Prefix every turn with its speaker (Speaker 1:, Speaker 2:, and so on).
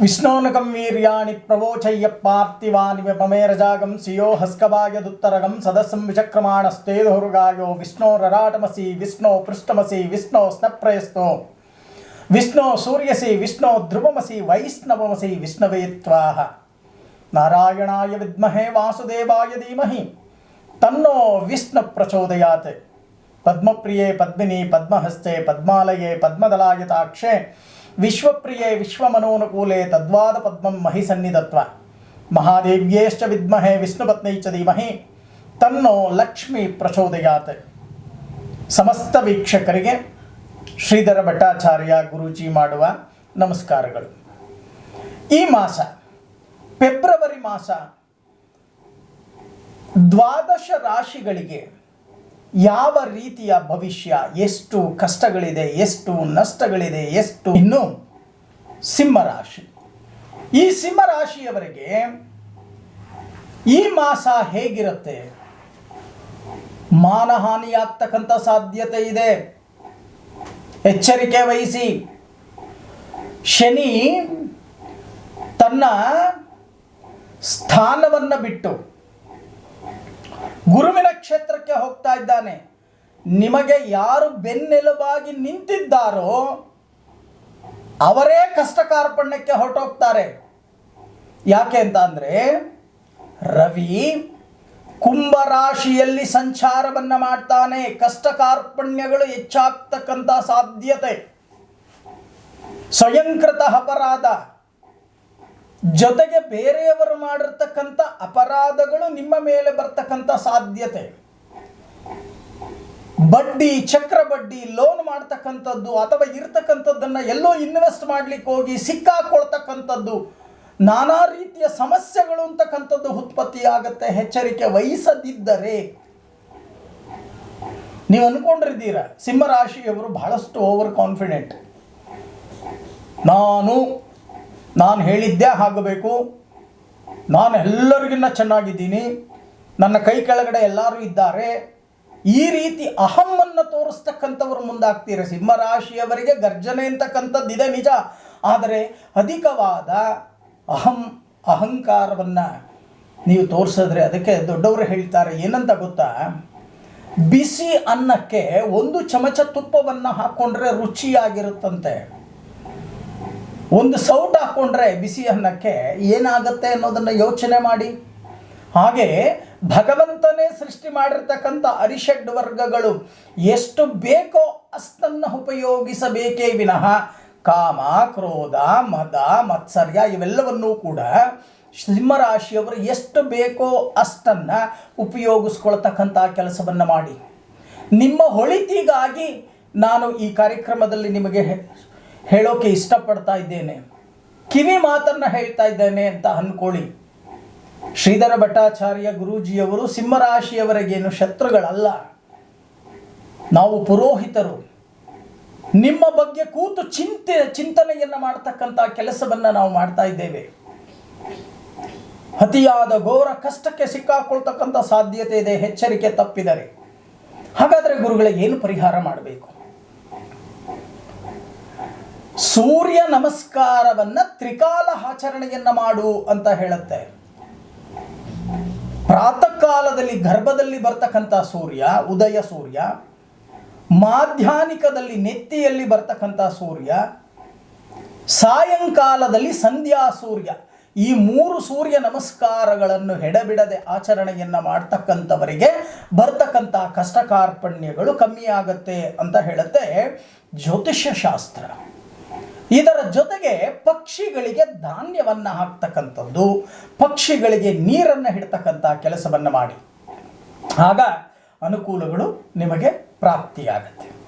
Speaker 1: విష్ణోనకం వీర్యాణి ప్రవోచయ్య పార్థివాని విపమేరజాగం సియో హస్కభాగ్యదుత్తరగం సదస్సం విచక్రమాణస్తేధుర్గాయో విష్ణో రరాటమసి విష్ణో పృష్టమసి విష్ణో స్నప్రయస్తో. విష్ణో సూర్యసి విష్ణో ధ్రువమసి వైష్ణవమసి విష్ణవేత్వాహ. నారాయణాయ విద్మహే వాసుదేవాయ ధీమహి. తన్నో విష్ణు ప్రచోదయాత్. పద్మప్రియే పద్మిని పద్మహస్తే పద్మాలయే పద్మదలాయతాక్షే ವಿಶ್ವಪ್ರಿಯೆ ವಿಶ್ವಮನೋನುಕೂಲೆ ತದ್ವಾದ ಪದ್ಮಂ ಮಹಿ ಸನ್ನಿಧತ್ವ. ಮಹಾದೇವ್ಯೇಶ್ಚ ವಿದ್ಮಹೆ ವಿಷ್ಣುಪತ್ನೈ ಚ ಧೀಮಹಿ. ತನ್ನೋ ಲಕ್ಷ್ಮಿ ಪ್ರಚೋದಯಾತ್. ಸಮಸ್ತ ವೀಕ್ಷಕರಿಗೆ ಶ್ರೀಧರ ಭಟ್ಟಾಚಾರ್ಯ ಗುರೂಜಿ ಮಾಡುವ ನಮಸ್ಕಾರಗಳು. ಈ ಮಾಸ, ಫೆಬ್ರವರಿ ಮಾಸ, ದ್ವಾದಶ ರಾಶಿಗಳಿಗೆ ಯಾವ ರೀತಿಯ ಭವಿಷ್ಯ, ಎಷ್ಟು ಕಷ್ಟಗಳಿದೆ, ಎಷ್ಟು ನಷ್ಟಗಳಿದೆ, ಎಷ್ಟು? ಇನ್ನು ಸಿಂಹರಾಶಿ ಈ ಸಿಂಹರಾಶಿಯವರಿಗೆ ಈ ಮಾಸ ಹೇಗಿರುತ್ತೆ? ಮಾನಹಾನಿಯಾಗ್ತಕ್ಕಂಥ ಸಾಧ್ಯತೆ ಇದೆ. ಎಚ್ಚರಿಕೆ ವಹಿಸಿ. ಶನಿ ತನ್ನ ಸ್ಥಾನವನ್ನು ಬಿಟ್ಟು ಗುರುವಿನ ಕ್ಷೇತ್ರಕ್ಕೆ ಹೋಗ್ತಾ ಇದ್ದಾನೆ. ನಿಮಗೆ ಯಾರು ಬೆನ್ನೆಲುಬಾಗಿ ನಿಂತಿದ್ದಾರೋ ಅವರೇ ಕಷ್ಟ ಕಾರ್ಪಣ್ಯಕ್ಕೆ ಹೊರಟೋಗ್ತಾರೆ. ಯಾಕೆ ಅಂತ ಅಂದರೆ, ರವಿ ಕುಂಭರಾಶಿಯಲ್ಲಿ ಸಂಚಾರವನ್ನು ಮಾಡ್ತಾನೆ. ಕಷ್ಟ ಕಾರ್ಪಣ್ಯಗಳು ಹೆಚ್ಚಾಗ್ತಕ್ಕಂಥ ಸಾಧ್ಯತೆ. ಸ್ವಯಂಕೃತ ಅಪರಾಧ. ಜೊತೆಗೆ ಬೇರೆಯವರು ಮಾಡಿರ್ತಕ್ಕಂಥ ಅಪರಾಧಗಳು ನಿಮ್ಮ ಮೇಲೆ ಬರ್ತಕ್ಕಂಥ ಸಾಧ್ಯತೆ. ಬಡ್ಡಿ, ಚಕ್ರ ಬಡ್ಡಿ ಲೋನ್ ಮಾಡ್ತಕ್ಕಂಥದ್ದು ಅಥವಾ ಇರ್ತಕ್ಕಂಥದ್ದನ್ನು ಎಲ್ಲೋ ಇನ್ವೆಸ್ಟ್ ಮಾಡ್ಲಿಕ್ಕೆ ಹೋಗಿ ಸಿಕ್ಕಾಕೊಳ್ತಕ್ಕಂಥದ್ದು, ನಾನಾ ರೀತಿಯ ಸಮಸ್ಯೆಗಳು ಅಂತಕ್ಕಂಥದ್ದು ಉತ್ಪತ್ತಿಯಾಗತ್ತೆ. ಎಚ್ಚರಿಕೆ ವಹಿಸದಿದ್ದರೆ ನೀವು ಅನ್ಕೊಂಡಿರ್ತೀರ ಸಿಂಹರಾಶಿಯವರು ಬಹಳಷ್ಟು ಓವರ್ ಕಾನ್ಫಿಡೆಂಟ್ ನಾನು ನಾನು ಹೇಳಿದ್ದೇ ಆಗಬೇಕು. ನಾನು ಎಲ್ಲರಿಗಿನ್ನ ಚೆನ್ನಾಗಿದ್ದೀನಿ. ನನ್ನ ಕೈ ಕೆಳಗಡೆ ಎಲ್ಲರೂ ಇದ್ದಾರೆ. ಈ ರೀತಿ ಅಹಮ್ಮನ್ನು ತೋರಿಸ್ತಕ್ಕಂಥವ್ರು ಮುಂದಾಗ್ತೀರ? ಸಿಂಹರಾಶಿಯವರಿಗೆ ಗರ್ಜನೆ ಅಂತಕ್ಕಂಥದ್ದು ಇದೆ ನಿಜ. ಆದರೆ ಅಧಿಕವಾದ ಅಹಂ, ಅಹಂಕಾರವನ್ನು ನೀವು ತೋರಿಸಿದ್ರೆ ಅದಕ್ಕೆ ದೊಡ್ಡವರು ಹೇಳ್ತಾರೆ, ಏನಂತ ಗೊತ್ತಾ? ಬಿಸಿ ಅನ್ನಕ್ಕೆ ಒಂದು ಚಮಚ ತುಪ್ಪವನ್ನು ಹಾಕ್ಕೊಂಡ್ರೆ ರುಚಿಯಾಗಿರುತ್ತಂತೆ. ಒಂದು ಸೌಟ್ ಹಾಕ್ಕೊಂಡ್ರೆ ಬಿಸಿ ಅನ್ನಕ್ಕೆ ಏನಾಗುತ್ತೆ ಅನ್ನೋದನ್ನು ಯೋಚನೆ ಮಾಡಿ. ಹಾಗೆ ಭಗವಂತನೇ ಸೃಷ್ಟಿ ಮಾಡಿರ್ತಕ್ಕಂಥ ಅರಿಷಡ್ ವರ್ಗಗಳು ಎಷ್ಟು ಬೇಕೋ ಅಷ್ಟನ್ನು ಉಪಯೋಗಿಸಬೇಕೇ ವಿನಃ ಕಾಮ, ಕ್ರೋಧ, ಮದ, ಮತ್ಸರ್ಯ ಇವೆಲ್ಲವನ್ನೂ ಕೂಡ ಸಿಂಹರಾಶಿಯವರು ಎಷ್ಟು ಬೇಕೋ ಅಷ್ಟನ್ನು ಉಪಯೋಗಿಸ್ಕೊಳ್ತಕ್ಕಂಥ ಕೆಲಸವನ್ನು ಮಾಡಿ. ನಿಮ್ಮ ಹೊಳಿತಿಗಾಗಿ ನಾನು ಈ ಕಾರ್ಯಕ್ರಮದಲ್ಲಿ ನಿಮಗೆ ಹೇಳೋಕೆ ಇಷ್ಟಪಡ್ತಾ ಇದ್ದೇನೆ. ಕಿವಿ ಮಾತನ್ನು ಹೇಳ್ತಾ ಇದ್ದೇನೆ ಅಂತ ಅನ್ಕೊಳ್ಳಿ. ಶ್ರೀಧರ ಭಟ್ಟಾಚಾರ್ಯ ಗುರೂಜಿಯವರು ಸಿಂಹರಾಶಿಯವರೆಗೇನು ಶತ್ರುಗಳಲ್ಲ. ನಾವು ಪುರೋಹಿತರು. ನಿಮ್ಮ ಬಗ್ಗೆ ಕೂತು ಚಿಂತೆ, ಚಿಂತನೆಯನ್ನು ಮಾಡ್ತಕ್ಕಂಥ ಕೆಲಸವನ್ನು ನಾವು ಮಾಡ್ತಾ ಇದ್ದೇವೆ. ಅತಿಯಾದ ಘೋರ ಕಷ್ಟಕ್ಕೆ ಸಿಕ್ಕಾಕೊಳ್ತಕ್ಕಂಥ ಸಾಧ್ಯತೆ ಇದೆ, ಎಚ್ಚರಿಕೆ ತಪ್ಪಿದರೆ. ಹಾಗಾದರೆ ಗುರುಗಳಿಗೆ ಏನು ಪರಿಹಾರ ಮಾಡಬೇಕು? ಸೂರ್ಯ ನಮಸ್ಕಾರವನ್ನ ತ್ರಿಕಾಲ ಆಚರಣೆಯನ್ನ ಮಾಡು ಅಂತ ಹೇಳುತ್ತೆ. ಪ್ರಾತಃ ಕಾಲದಲ್ಲಿ ಗರ್ಭದಲ್ಲಿ ಬರ್ತಕ್ಕಂಥ ಸೂರ್ಯ, ಉದಯ ಸೂರ್ಯ, ಮಾಧ್ಯಾನಿಕದಲ್ಲಿ ನೆತ್ತಿಯಲ್ಲಿ ಬರ್ತಕ್ಕಂಥ ಸೂರ್ಯ, ಸಾಯಂಕಾಲದಲ್ಲಿ ಸಂಧ್ಯಾ ಸೂರ್ಯ. ಈ ಮೂರು ಸೂರ್ಯ ನಮಸ್ಕಾರಗಳನ್ನು ಎಡಬಿಡದೆ ಆಚರಣೆಯನ್ನು ಮಾಡ್ತಕ್ಕಂಥವರಿಗೆ ಬರ್ತಕ್ಕಂಥ ಕಷ್ಟ ಕಾರ್ಪಣ್ಯಗಳು ಕಮ್ಮಿ ಆಗತ್ತೆ ಅಂತ ಹೇಳುತ್ತೆ ಜ್ಯೋತಿಷ್ಯ ಶಾಸ್ತ್ರ ಇದರ ಜೊತೆಗೆ ಪಕ್ಷಿಗಳಿಗೆ ಧಾನ್ಯವನ್ನು ಹಾಕ್ತಕ್ಕಂಥದ್ದು ಪಕ್ಷಿಗಳಿಗೆ ನೀರನ್ನು ಹಿಡ್ತಕ್ಕಂಥ ಕೆಲಸವನ್ನು ಮಾಡಿ. ಆಗ ಅನುಕೂಲಗಳು ನಿಮಗೆ ಪ್ರಾಪ್ತಿಯಾಗತ್ತೆ.